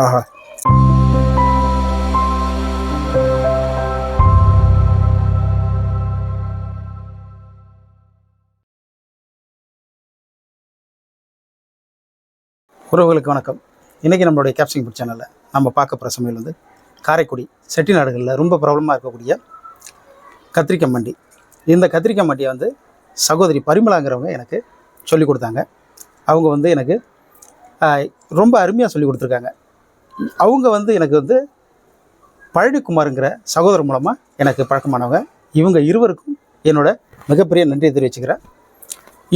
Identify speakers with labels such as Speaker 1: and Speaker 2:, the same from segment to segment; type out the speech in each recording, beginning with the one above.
Speaker 1: ஆஹா உறவுகளுக்கு வணக்கம். இன்றைக்கி நம்மளுடைய கேப்சிங் ஃபுட் சேனலில் நம்ம பார்க்க போகிற சமையல் வந்து காரைக்குடி செட்டிநாடுகளில் ரொம்ப பிரபலமாக இருக்கக்கூடிய கத்திரிக்காய் மண்டி. இந்த கத்திரிக்காய் மண்டியை வந்து சகோதரி பரிமளாங்கிறவங்க எனக்கு சொல்லி கொடுத்தாங்க. அவங்க வந்து எனக்கு ரொம்ப அருமையாக சொல்லி கொடுத்துருக்காங்க. அவங்க வந்து எனக்கு வந்து பழனிக்குமாருங்கிற சகோதரர் மூலமாக எனக்கு பழக்கமானவங்க. இவங்க இருவருக்கும் என்னோட மிகப்பெரிய நன்றியை தெரிவிச்சுக்கிறேன்.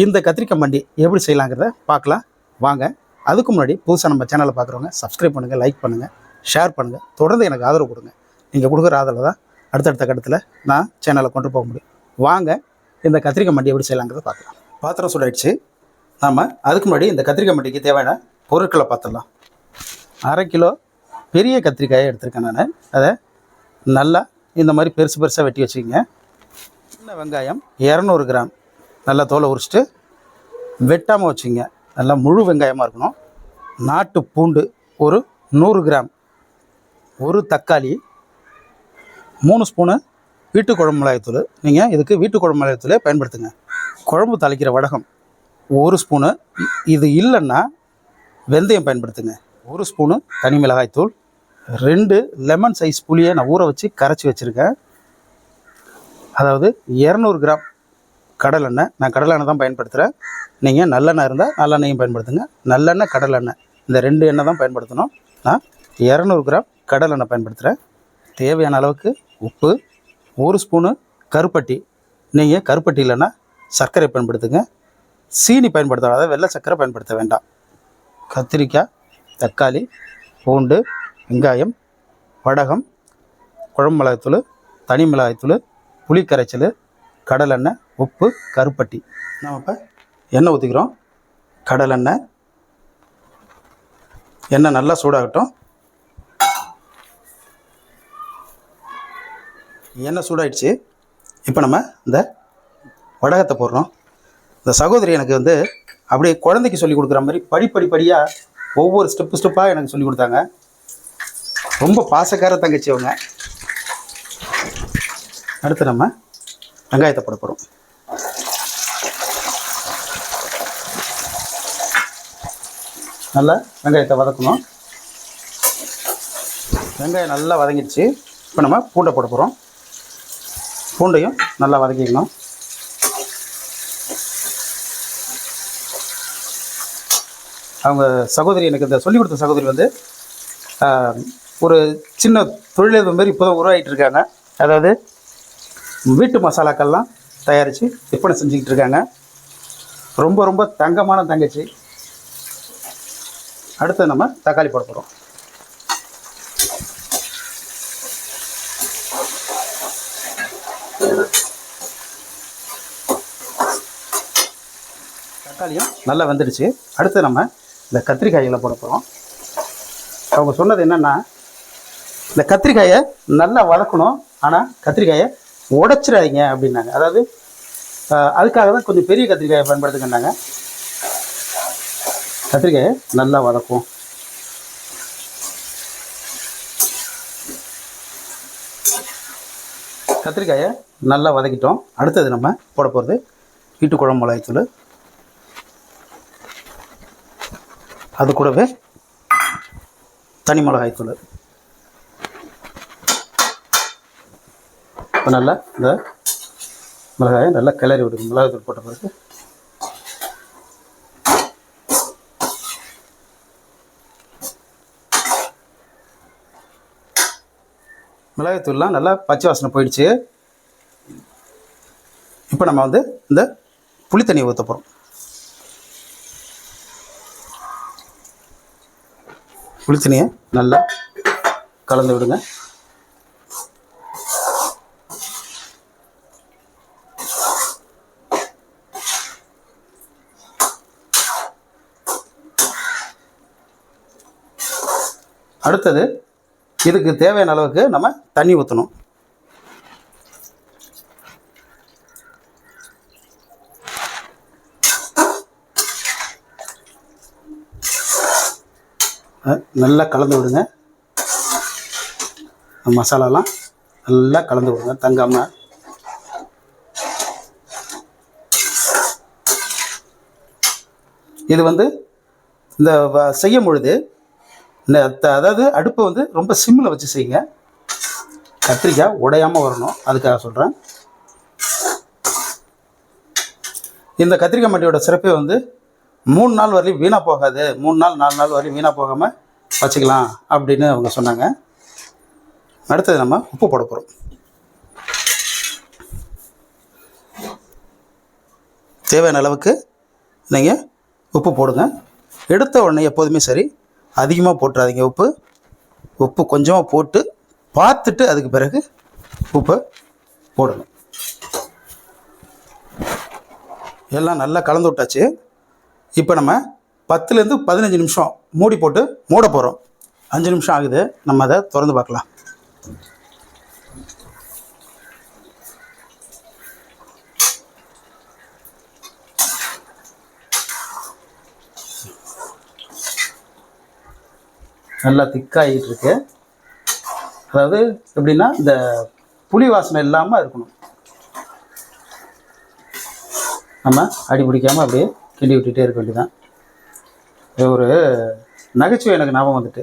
Speaker 1: இந்த கத்திரிக்காய் மண்டி எப்படி செய்யலாங்கிறத பார்க்கலாம். வாங்க. அதுக்கு முன்னாடி புதுசாக நம்ம சேனலை பார்க்குறவங்க சப்ஸ்கிரைப் பண்ணுங்கள் லைக் பண்ணுங்கள் ஷேர் பண்ணுங்கள் தொடர்ந்து எனக்கு ஆதரவு கொடுங்க. நீங்கள் கொடுக்குற ஆதரவு தான் அடுத்தடுத்த கட்டத்தில் நான் சேனலை கொண்டு போக முடியும். வாங்க. இந்த கத்திரிக்காய் மண்டி எப்படி செய்யலாங்கிறத பார்க்கலாம். பாத்திரம் சூடாயிடுச்சு. நாம் அதுக்கு முன்னாடி இந்த கத்திரிக்காய் மண்டிக்கு தேவையான பொருட்களை பார்த்துடலாம். அரை கிலோ பெரிய கத்திரிக்காயை எடுத்திருக்கேன் நான். அதை நல்லா இந்த மாதிரி பெருசு பெருசாக வெட்டி வச்சுக்கிங்க. சின்ன வெங்காயம் இரநூறு கிராம். நல்லா தோலை உரிச்சிட்டு வெட்டாமல் வச்சுங்க நல்லா முழு வெங்காயமாக இருக்கணும். நாட்டு பூண்டு ஒரு நூறு கிராம். ஒரு தக்காளி மூணு ஸ்பூனு வீட்டு குழம்பு மிளகாய்த்தூள். நீங்கள் இதுக்கு வீட்டு குழம்பு மிளகாய்த்தூளே பயன்படுத்துங்க. குழம்பு தாளிக்கிற வடகம் ஒரு ஸ்பூனு. இது இல்லைன்னா வெந்தயம் பயன்படுத்துங்க. ஒரு ஸ்பூனு தனி மிளகாய்த்தூள் ரெண்டு லெமன் சைஸ் புளியை நான் ஊற வச்சு கரைச்சி வச்சுருக்கேன். அதாவது இரநூறு கிராம் கடலெண்ணெய். நான் கடலெண்ணெய் தான் பயன்படுத்துகிறேன் நீங்கள் நல்லெண்ணெய் இருந்தால் நல்லெண்ணெயும் பயன்படுத்துங்க. நல்லெண்ணெய் கடலெண்ணெய். இந்த ரெண்டு எண்ணெய் தான் பயன்படுத்தணும். நான் இரநூறு கிராம் கடலெண்ணெய் பயன்படுத்துகிறேன் தேவையான அளவுக்கு உப்பு ஒரு ஸ்பூனு கருப்பட்டி. நீங்கள் கருப்பட்டி இல்லைன்னா சர்க்கரை பயன்படுத்துங்க. சீனி பயன்படுத்த அதாவது வெள்ளை சர்க்கரை பயன்படுத்த வேண்டாம். கத்திரிக்காய் தக்காளி பூண்டு வெங்காயம் வடகம் குழம்பு மிளகாய்த்தூள் தனி மிளகாய்த்தூள் புளி கரைச்சல் கடலெண்ணெய் உப்பு கருப்பட்டி. நம்ம இப்போ எண்ணெய் ஊற்றிக்கிறோம் கடலெண்ணெய். எண்ணெய் நல்லா சூடாகட்டும். எண்ணெய் சூடாயிடுச்சு. இப்போ நம்ம இந்த வடகத்தை போடுறோம். இந்த சகோதரி எனக்கு வந்து அப்படியே குழந்தைக்கு சொல்லி கொடுக்குற மாதிரி படிப்படிப்படியாக ஒவ்வொரு ஸ்டெப்பு ஸ்டெப்பாக எனக்கு சொல்லி கொடுத்தாங்க. ரொம்ப பாசக்கார தங்கச்சி அவங்க. அடுத்து நம்ம வெங்காயத்தை போட போகிறோம் நல்லா வெங்காயத்தை வதக்கணும். வெங்காயம் நல்லா வதங்கிடுச்சு. இப்போ நம்ம பூண்டை போட போகிறோம் பூண்டையும் நல்லா வதக்கிக்கணும். அவங்க சகோதரி எனக்கு இந்த சொல்லிக் கொடுத்த சகோதரி வந்து ஒரு சின்ன தொழிலதிபர் மாதிரி இப்போ தான் உருவாகிட்டு இருக்காங்க அதாவது வீட்டு மசாலாக்கள்லாம் தயாரித்து விற்பனை செஞ்சுக்கிட்டு இருக்காங்க ரொம்ப ரொம்ப தங்கமான தங்கச்சி. அடுத்து நம்ம தக்காளி போட போகிறோம் தக்காளியும் நல்லா வெந்துடுச்சு. அடுத்து நம்ம இந்த கத்திரிக்காய்களை போட போகிறோம் அவங்க சொன்னது என்னென்னா இந்த கத்திரிக்காயை நல்லா வதக்கணும். ஆனால் கத்திரிக்காயை உடைச்சிடாதீங்க அப்படின்னாங்க. அதாவது அதுக்காக தான் கொஞ்சம் பெரிய கத்திரிக்காயை பயன்படுத்துங்கன்னாங்க கத்திரிக்காயை நல்லா வளர்க்கும் கத்திரிக்காயை நல்லா வதக்கிட்டோம். அடுத்தது நம்ம போட போகிறது வீட்டு குழம்பு மிளகாய்த்தூள். அது கூடவே தனி மிளகாய்த்தூள் இப்போ நல்லா இந்த மிளகாயை நல்லா கிளறி விடுங்க. மிளகாய்த்தூள் போட்ட பிறகு. மிளகாய்த்தூள்லாம் நல்லா பச்சை வாசனை போயிடுச்சு. இப்போ நம்ம வந்து இந்த புளி தண்ணியை ஊற்ற போகிறோம் புளி தண்ணியை நல்லா கலந்து விடுங்க. அடுத்தது இதுக்கு தேவையான அளவுக்கு நம்ம தண்ணி ஊற்றணும் நல்லா கலந்து விடுங்க. மசாலாலாம் நல்லா கலந்து விடுங்க. தங்காமல் இது வந்து இந்த வ- செய்யும் பொழுது இந்த அதாவது அடுப்பை வந்து ரொம்ப சிம்மில் வச்சு செய்யுங்க. கத்திரிக்காய் உடையாமல் வரணும். அதுக்காக சொல்கிறேன் இந்த கத்திரிக்காய் மட்டியோட சிறப்பே வந்து மூணு நாள் வரையும் வீணாக போகாது. மூணு நாள் நாலு நாள் வரையும் வீணாக போகாமல் வச்சுக்கலாம் அப்படின்னு அவங்க சொன்னாங்க. அடுத்தது நம்ம உப்பு போட போகிறோம் தேவையான அளவுக்கு நீங்கள் உப்பு போடுங்க. எடுத்த உடனே எப்போதுமே சரி அதிகமாக போட்டுறாதீங்க உப்பு. உப்பு கொஞ்சமாக போட்டு பார்த்துட்டு அதுக்கு பிறகு உப்பை போடணும். எல்லாம் நல்லா கலந்து விட்டாச்சு. இப்போ நம்ம பத்துலேருந்து பதினஞ்சு நிமிஷம் மூடி போட்டு மூட போகிறோம் அஞ்சு நிமிஷம் ஆகுது. நம்ம அதை திறந்து பார்க்கலாம். நல்லா திக்காகிட்டு இருக்கு. அதாவது எப்படின்னா இந்த புளி வாசனை இல்லாமல் இருக்கணும். நம்ம அடி பிடிக்காமல் அப்படியே கிண்டி விட்டுட்டே இருக்க வேண்டியதான் இது ஒரு நகைச்சுவை எனக்கு ஞாபகம் வந்துட்டு.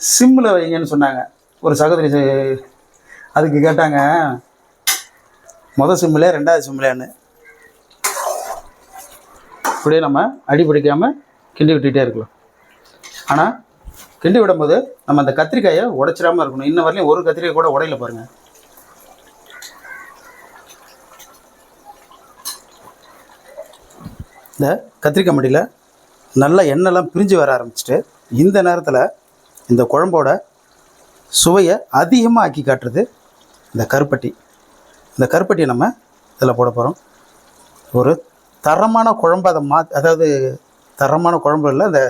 Speaker 1: சிம்மில் வைங்கன்னு சொன்னாங்க. ஒரு சகோதரி அதுக்கு கேட்டாங்க மொதல் சிம்மில் ரெண்டாவது சிம்மிலேன்னு இப்படியே நம்ம அடி பிடிக்காமல் கிண்டி விட்டுகிட்டே இருக்கலாம். ஆனால் கிண்டி விடும்போது நம்ம அந்த கத்திரிக்காயை உடைச்சிடாம இருக்கணும். இன்ன வரலையும் ஒரு கத்திரிக்காய் கூட உடையில பாருங்கள் இந்த கத்திரிக்காய் மடியில் நல்லா எண்ணெய்லாம் பிரிஞ்சு வர ஆரம்பிச்சிட்டு இந்த நேரத்தில் இந்த குழம்போட சுவையை அதிகமாக ஆக்கி காட்டுறது இந்த கருப்பட்டி. இந்த கருப்பட்டியை நம்ம இதில் போட போகிறோம் ஒரு தரமான குழம்பு அதை மா அதாவது தரமான குழம்பு இல்லை அந்த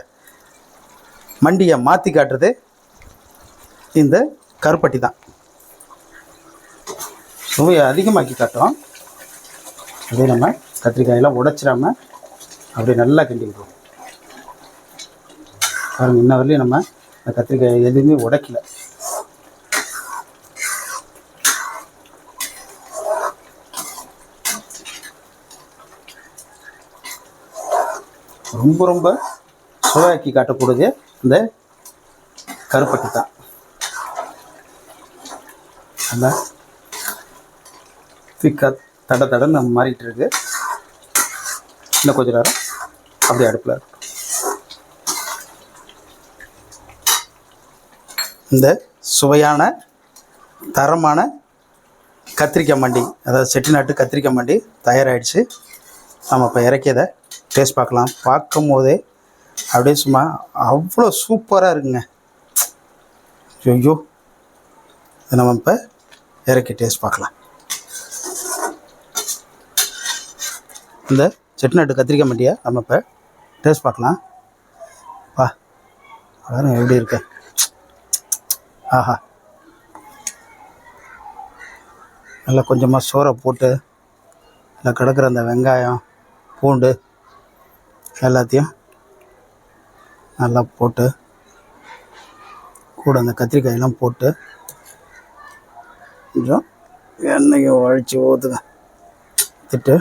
Speaker 1: மண்டியை மாற்றி காட்டுறது இந்த கருப்பட்டி தான். சுவையை அதிகமாக்கி காட்டும் அதே நம்ம கத்திரிக்காயெல்லாம் உடைச்சிடாமல் அப்படியே நல்லா கிண்டி விடுவோம் பாருங்க இன்ன வரலையும் நம்ம இந்த கத்திரிக்காய் எதுவுமே உடைக்கல. ரொம்ப ரொம்ப சுவையாக்கி காட்டக்கூடியது இந்த கருப்பட்டி தான். அந்த திக்காக தட தடன்னு மாறிட்டு இருக்கு. இன்னும் கொஞ்ச நேரம் அப்படியே அடுப்பில். இந்த சுவையான தரமான கத்திரிக்காய் மண்டி அதாவது செட்டிநாட்டு கத்திரிக்காய் மண்டி தயாராகிடுச்சு நம்ம இப்போ இறக்கியதை டேஸ்ட் பார்க்கலாம். பார்க்கும் போதே அப்படியே சும்மா அவ்வளோ சூப்பராக இருக்குங்க. ஐயோ. இதை நம்ம இப்போ இறக்கி டேஸ்ட் பார்க்கலாம். இந்த செட்டிநாட்டு கத்திரிக்காய் மண்டியை நம்ம இப்போ டேஸ்ட் பார்க்கலாம். வா. அதான் எப்படி இருக்க? ஆஹா. நல்லா கொஞ்சமாக சோறை போட்டு இல்லை கிடக்கிற அந்த வெங்காயம் பூண்டு எல்லாத்தையும் நல்லா போட்டு கூட அந்த கத்திரிக்காயெல்லாம் போட்டு கொஞ்சம் எண்ணெயை உழைச்சி ஊற்றுங்க திட்டு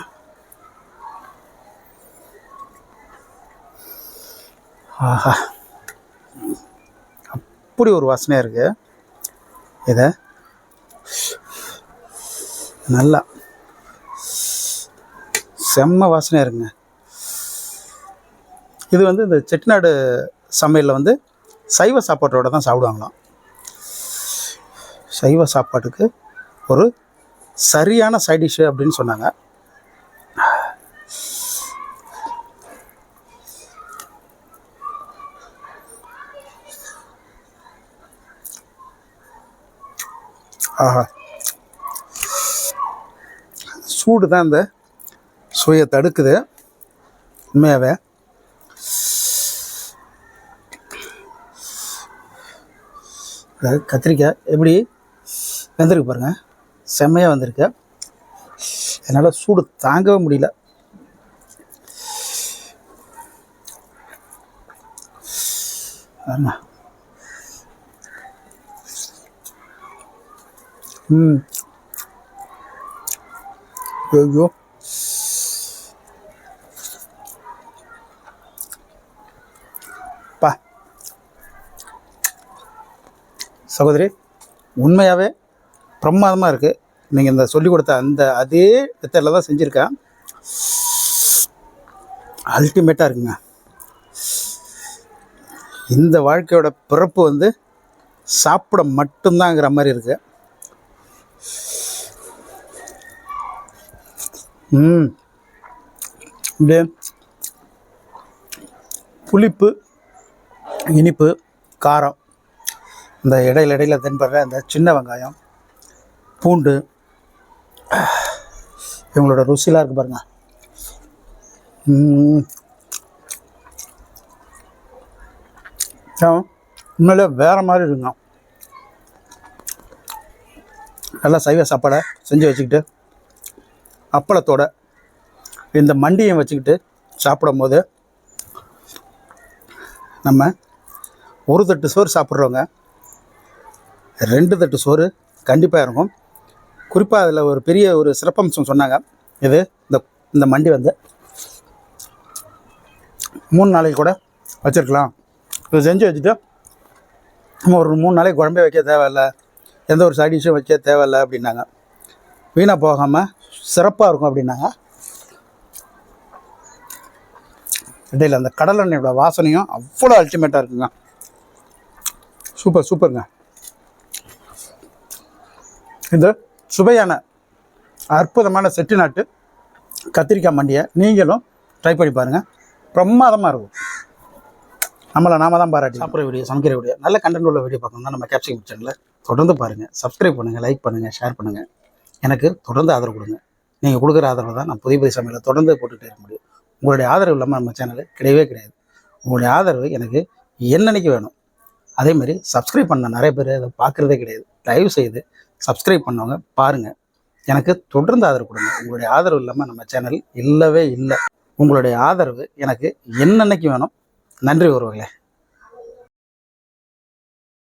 Speaker 1: ஆஹா. அப்படி ஒரு வாசனையாக இருக்குது இதை நல்லா செம்ம வாசனையாக இருக்குங்க. இது வந்து இந்த செட்டிநாடு சமையலில் வந்து சைவ சாப்பாட்டோட தான் சாப்பிடுவாங்களாம். சைவ சாப்பாட்டுக்கு ஒரு சரியான சைட் டிஷ்ஷு அப்படின்னு சொன்னாங்க. ஆஹா. சூடு தான் இந்த. சுவையை தடுக்குது. உண்மையாகவே கத்திரிக்காய். எப்படி? வெந்திருக்கு பாருங்கள் செம்மையாக வந்திருக்கு. என்னால் சூடு தாங்கவே முடியல. ஆமாம் ம். ஐயோ. பா. சகோதரி உண்மையாகவே பிரமாதமாக இருக்குது நீங்கள் இந்த சொல்லிக் கொடுத்த அந்த அதே மெத்தடில் தான் செஞ்சுருக்கேன். அல்டிமேட்டாக இருக்குங்க. இந்த வாழ்க்கையோட பிறப்பு வந்து சாப்பிட மட்டும்தாங்கிற மாதிரி இருக்குது ம். அப்படியே புளிப்பு இனிப்பு காரம். இந்த இடையில இடையில தென்படுற இந்த சின்ன வெங்காயம் பூண்டு. இவங்களோட ருசிலாம் இருக்கு பாருங்கள் உண்மையிலே வேறு மாதிரி இருக்குங்க. நல்லா சைவ சாப்பாடை செஞ்சு வச்சுக்கிட்டு அப்பளத்தோட இந்த மண்டியை வச்சுக்கிட்டு சாப்பிடும் போது நம்ம ஒரு தட்டு சோறு சாப்பிட்றவங்க ரெண்டு தட்டு சோறு கண்டிப்பாக இருக்கும். குறிப்பாக அதில் ஒரு பெரிய ஒரு சிறப்பம்சம் சொன்னாங்க. இது இந்த இந்த மண்டி வந்து மூணு நாளைக்கு கூட வச்சுருக்கலாம். இது செஞ்சு வச்சுட்டு நம்ம ஒரு மூணு நாளைக்கு குழம்பே வைக்க தேவையில்ல. எந்த ஒரு சைட் டிஷ்ஷும் வைக்க தேவையில்ல அப்படின்னாங்க. வீணாக போகாமல் சிறப்பாக இருக்கும் அப்படின்னாங்க. இடையில் அந்த கடலெண்ணெயோட வாசனையும் அவ்வளோ அல்டிமேட்டாக இருக்குங்க. சூப்பர் சூப்பருங்க இந்த சுவையான அற்புதமான செட்டிநாட்டு கத்திரிக்காய் மண்டியை நீங்களும் ட்ரை பண்ணி பாருங்கள் பிரமாதமாக இருக்கும். நம்மளை நாம தான் பாராட்டி சாப்பிட்ற வீடியோ சமைக்கிற வீடியோ நல்ல கண்டென்ட் உள்ள வீடியோ பார்க்கணும் நம்ம கேப்சிங் சேனலில் தொடர்ந்து பாருங்கள் சப்ஸ்கிரைப் பண்ணுங்கள் லைக் பண்ணுங்கள் ஷேர் பண்ணுங்கள் எனக்கு தொடர்ந்து ஆதரவு கொடுங்க. நீங்கள் கொடுக்குற ஆதரவு தான் நான் புதிய புதிய சமையலை தொடர்ந்து போட்டுகிட்டே இருக்க முடியும். உங்களுடைய ஆதரவு இல்லாமல் நம்ம சேனல் கிடையவே கிடையாது. உங்களுடைய ஆதரவு எனக்கு என்னன்னைக்கு வேணும்? அதே மாதிரி சப்ஸ்கிரைப் பண்ண நிறைய பேர் அதை பார்க்குறதே கிடையாது. தயவு செய்து சப்ஸ்கிரைப் பண்ணவங்க பாருங்கள் எனக்கு தொடர்ந்து ஆதரவு கொடுங்க. உங்களுடைய ஆதரவு இல்லாமல் நம்ம சேனல் இல்லவே இல்லை. உங்களுடைய ஆதரவு எனக்கு என்னன்னைக்கு வேணும்? நன்றி உறவுகளே.